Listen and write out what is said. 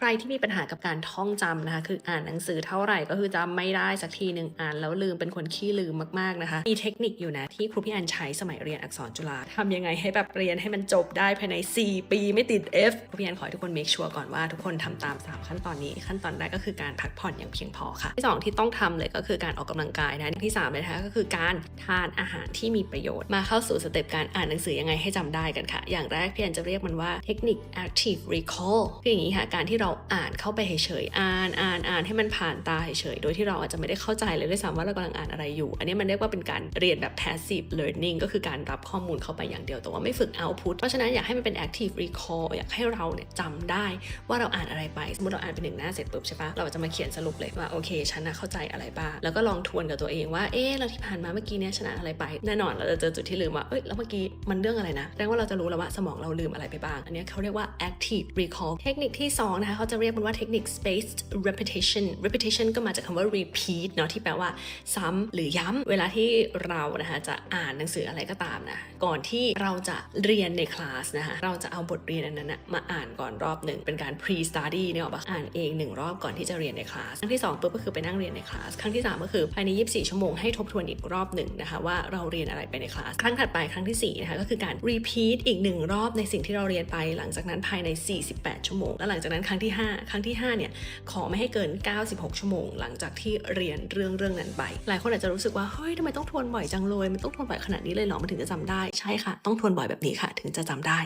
ใครที่มีปัญหากับการท่องจำนะคะ คืออ่านหนังสือเท่าไหร่ก็คือจำไม่ได้สักทีหนึ่งอ่านแล้วลืมเป็นคนขี้ลืมมากๆนะคะ มีเทคนิคอยู่นะที่ครูพี่อันใช้สมัยเรียนอักษรจุฬาทำยังไงให้แบบเรียนให้มันจบได้ภายใน 4 ปีไม่ติด F ครูพี่อันขอให้ทุกคน make sure ก่อนว่าทุกคนทำตาม 3 ขั้นตอนนี้ ขั้นตอนแรกก็คือการพักผ่อนอย่างเพียงพอค่ะ ที่ 2 ที่ต้องทำเลยก็คือการออกกำลังกายนะที่3เลยนะคะก็คือการทานอาหารที่มีประโยชน์มาเข้าสู่สเต็ปการอ่านหนังสือยังไงให้จำได้กันค่ะ อย่างแรกพี่อันจะเรียกมันว่าเทคนิค active recall คืออย่างนี้ค่ะการที่เราอ่านเข้าไปเฉยๆอ่านอ่านอ่านให้มันผ่านตาเฉยๆโดยที่เราอาจจะไม่ได้เข้าใจเลยด้วยซ้ำว่าเรากำลังอ่านอะไรอยู่ อันนี้มันเรียกว่าเป็นการเรียนแบบ passive learning ก็คือการรับข้อมูลเข้าไปอย่างเดียวแต่ว่าไม่ฝึก output เพราะฉะนั้นอยากให้มันเป็น active recall อยากให้เราเนี่ยจำได้ว่าเราอ่านอะไรไป สมมติเราอ่านไปหนึ่งหน้าเสร็จปุ๊บใช่ปะเราจะมาเขียนสรุปเลยว่าโอเคฉันนะเข้าใจอะไรบ้างแล้วก็ลองทวนกับตัวเองว่าเอ๊ะเราที่ผ่านมาเมื่อกี้เนี่ยฉันอ่านอะไรไปแน่นอนเราจะเจอจุดที่ลืมว่าเอ้ยแล้วเมื่อกี้มันเรื่องอะไรนะแสดงว่าเราจะรู้แล้วว่าสมองเราลืมอะไรไปบ้าง อันนี้เขาเรียกว่า active recall เทคนิคที่สองนะคะเขาจะเรียกมันว่าเทคนิค spaced repetition repetition ก็มาจากคำว่า repeat เนาะที่แปลว่าซ้ำหรือย้ำเวลาที่เรานะคะจะอ่านหนังสืออะไรก็ตามนะก่อนที่เราจะเรียนในคลาสนะคะเราจะเอาบทเรียนอันนั้นนะมาอ่านก่อนรอบหนึ่งเป็นการ pre study เนี่ยหรอกปะอ่านเองหนึ่งรอบก่อนที่จะเรียนในคลาสครั้งที่สองปุ๊บก็คือไปนั่งเรียนในคลาสครั้งที่สามก็คือภายใน 24 ชั่วโมงให้ทบทวนอีกรอบหนึ่งนะคะว่าเราเรียนอะไรไปในคลาสครั้งถัดไปครั้งที่สี่นะคะก็คือการ repeat อีกหนึ่งรอบในสิ่งที่เราเรียนไปหลังจากนั้นภายใน 48 ชั่วโมง แล้วหลังจากนั้นครั้งที่5 ครั้งที่5เนี่ยขอไม่ให้เกิน 96 ชั่วโมง หลังจากที่เรียนเรื่องเรื่องนั้นไป หลายคนอาจจะรู้สึกว่าเฮ้ยทำไมต้องทวนบ่อยจังเลย มันต้องทวนบ่อยขนาดนี้เลยเหรอมันถึงจะจำได้ใช่ค่ะ ต้องทวนบ่อยแบบนี้ค่ะ ถึงจะจำได้